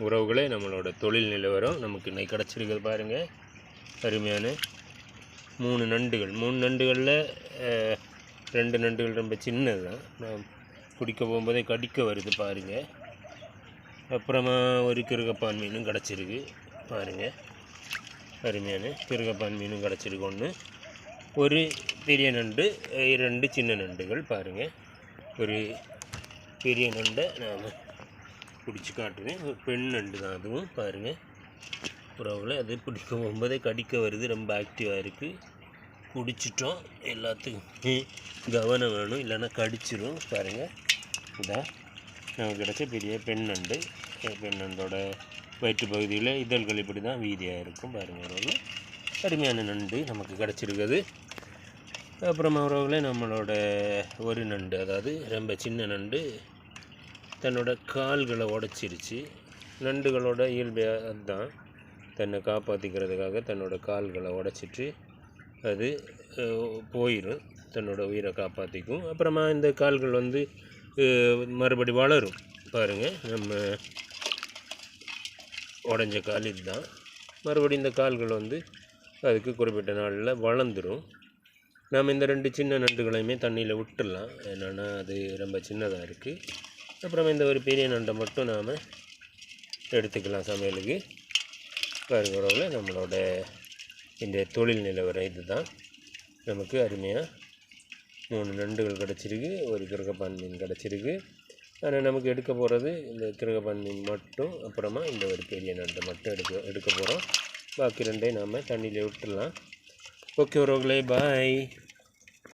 உறவுகளே நம்மளோட தொழில் நிலவரம் நமக்கு இன்னைக்கு கிடச்சிருக்குது பாருங்கள் அருமையான மூணு நண்டுகள். மூணு நண்டுகளில் ரெண்டு நண்டுகள் ரொம்ப சின்னது தான் நான் பிடிக்க போகும்போதே கடிக்க வருது பாருங்கள் அப்புறமா ஒரு கிருகப்பான் மீனும் கிடச்சிருக்கு பாருங்கள் அருமையான கிருகப்பான் மீனும் கிடச்சிருக்கு ஒன்று ஒரு பெரிய நண்டு இரண்டு ரெண்டு சின்ன நண்டுகள் பாருங்கள் ஒரு பெரிய நண்டை நாம் பிடிச்சி காட்டுவேன் பெண் நண்டு தான் அதுவும் பாருங்கள் புறாவில் அது பிடிக்க போகும்போதே கடிக்க வருது ரொம்ப ஆக்டிவாக இருக்குது பிடிச்சிட்டோம் எல்லாத்துக்குமே கவனம் வேணும். இல்லைன்னா கடிச்சிரும். பாருங்கள் இதான் நமக்கு கிடச்ச பெரிய பெண் நண்டு. பெண் நண்டோட வயிற்று பகுதியில் இதழ்கள் இப்படி தான் வீதியாக இருக்கும். பாருங்கள் உறவில் அருமையான நண்டு நமக்கு கிடச்சிருக்குது. அப்புறமா உறவுகளே நம்மளோட ஒரு நண்டு அதாவது ரொம்ப சின்ன நண்டு. தன்னோட கால்களை உடச்சிருச்சு. நண்டுகளோட இயல்பு அதுதான் தன்னை காப்பாற்றிக்கிறதுக்காக தன்னோட கால்களை உடச்சிட்டு அது போயிடும் தன்னோட உயிரை காப்பாற்றிக்கும் அப்புறமா இந்த கால்கள் வந்து மறுபடி வளரும். பாருங்கள் நம்ம உடஞ்ச கால் இதுதான். மறுபடி இந்த கால்கள் வந்து அதுக்கு குறிப்பிட்ட நாளில் வளர்ந்துடும் நாம் இந்த ரெண்டு சின்ன நண்டுகளையுமே தண்ணியில் விட்டுடலாம் என்னென்னா அது ரொம்ப சின்னதாக இருக்குது அப்புறம் இந்த ஒரு பெரிய நண்டை மட்டும் நாம் எடுத்துக்கலாம் சமையலுக்கு. பாருங்க உறவுல நம்மளோட இந்த தொழில் நிலவரம் இதுதான். நமக்கு அருமையாக மூணு நண்டுகள் கிடச்சிருக்கு ஒரு கிரகப்பான் மீன் கிடச்சிருக்கு. ஆனால் நமக்கு எடுக்க போகிறது இந்த கிரகப்பான் மீன் மட்டும் அப்புறமா இந்த ஒரு பெரிய நண்டை மட்டும் எடுக்க எடுக்க போகிறோம் பாக்கி ரெண்டையும் நாம் தண்ணியில் விட்டுடலாம். ஓகே உறவுகளே பாய்.